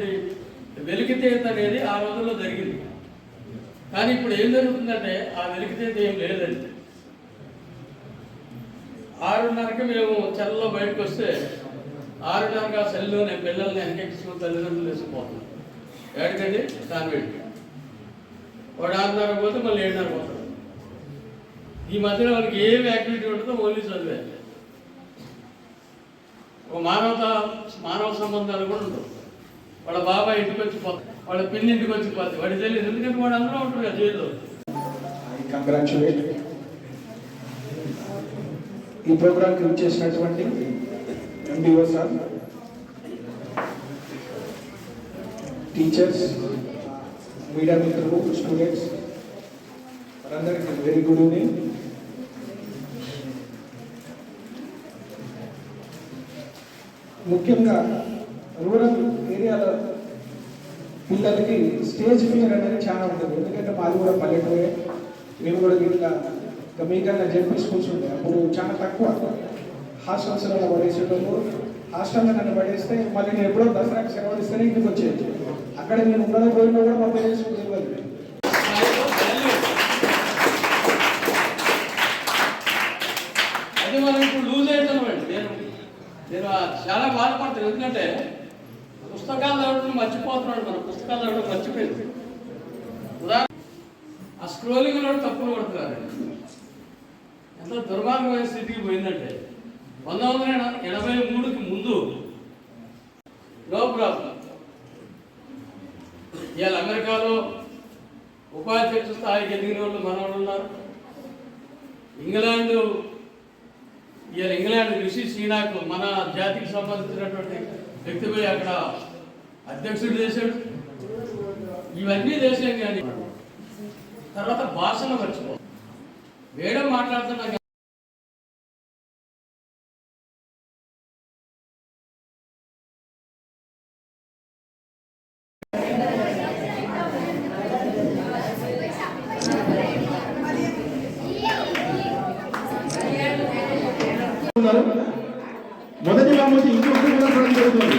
ఉన్నటువంటి వెలికితేత అనేది ఆ రోజుల్లో జరిగింది. కానీ ఇప్పుడు ఏం జరుగుతుందంటే ఆ వెలికితేత ఏం లేదండి. ఆరున్నరకి మేము చెల్లలో బయటకు వస్తే ఆరున్నరకి ఆ సెల్లో నేను పిల్లల్ని వెనకెక్కించుకుని తల్లిదండ్రులు వేసిపోతున్నాను ఏడకండి? కాన్వెంట్ వాడు ఆరున్నర పోతే మళ్ళీ ఏడున్నర పోతాడు. ఈ మధ్యలో వాళ్ళకి ఏం యాక్టివిటీ ఉంటుందో ఓన్లీ చదివే. ఒక మానవత మానవ సంబంధాలు కూడా ఉండవు. వాళ్ళ బాబాయ్ ఇంటికి వచ్చి పోతాడు వాళ్ళ పిల్లి ఇంటికి వచ్చి పోతాయి వాడి తెలియదు. ఎందుకంటే వాడు అందరూ ఉంటారు కదా జైల్లో. ఈ ప్రోగ్రాంకి ఇచ్చేసినటువంటి ఎండిఓ సార్ టీచర్స్ మీడియా మిత్రులు స్టూడెంట్స్ వారందరికీ వెరీ గుడ్ ఈవినింగ్ ముఖ్యంగా రూరల్ ఏరియాలో పిల్లలకి స్టేజ్ ఫియర్ అనేది చాలా ఉంటుంది. ఎందుకంటే మాది కూడా పల్లెటూరే. మేము కూడా ఇట్లా ఇంకా మీకన్నా జడ్పీ స్కూల్స్ ఉంటాయి. అప్పుడు చాలా తక్కువ. హాస్టల్స్లో పడేసేటప్పుడు హాస్టల్లో నన్ను పడేస్తే మళ్ళీ నేను ఎప్పుడో దసరాకి సెలవులు ఇంటికి వచ్చేది. అక్కడ నేను ఉండడం పోయినా కూడా మా పేరెంట్స్ తెలియదు అది మనం ఇప్పుడు లూజ్ అవుతున్నామండి. నేను నేను చాలా బాధపడతాను. ఎందుకంటే పుస్తకాలు చదవడం మర్చిపోతున్నాడు మనం. పుస్తకాలు చదవడం మర్చిపోయింది ఉదాహరణ ఆ స్క్రోలింగ్లో తప్పులు పడుతున్నారు ఎంత దుర్మార్గమైన స్థితికి పోయిందంటే పంతొమ్మిది వందల ఎనభై మూడుకి ముందు నో ప్రాబ్లం ఇవాళ అమెరికాలో ఉపాధ్యక్ష స్థాయికి ఎదిగిన వాళ్ళు మనవాళ్ళు ఉన్నారు. ఇంగ్లాండ్ ఇవాళ ఇంగ్లాండ్ రిషి సీనాకు మన జాతికి సంబంధించినటువంటి వ్యక్తి పోయి అక్కడ అధ్యక్షుడు చేశాడు. ఇవన్నీ చేశాం కానీ తర్వాత భాషను మర్చిపో. వేడం మాట్లాడుతున్నా మొదటి బహుమతి ఇంకొకటి కూడా జరుగుతుంది.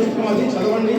పుస్తకం అది చదవండి.